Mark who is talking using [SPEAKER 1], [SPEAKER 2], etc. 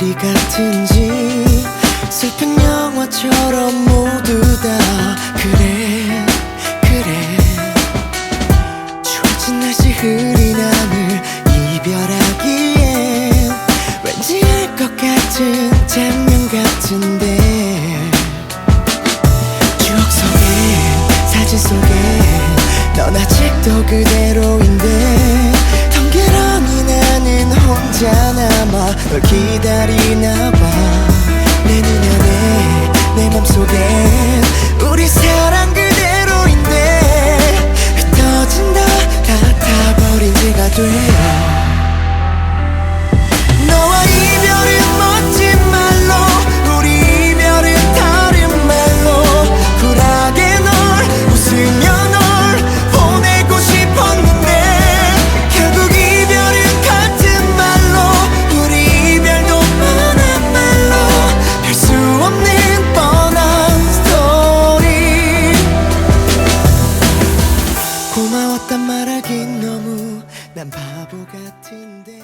[SPEAKER 1] 우리 같은지 슬픈 영화처럼 모두 다 그래 그래. 추워진 날씨 흐린 하늘 이별하기엔 왠지 알 것 같은 장면 같은데. 추억 속에 사진 속에 넌 아직도 그대로인데 널 기다리나 눈에 고마웠단 말하긴 너무 난 바보 같은데.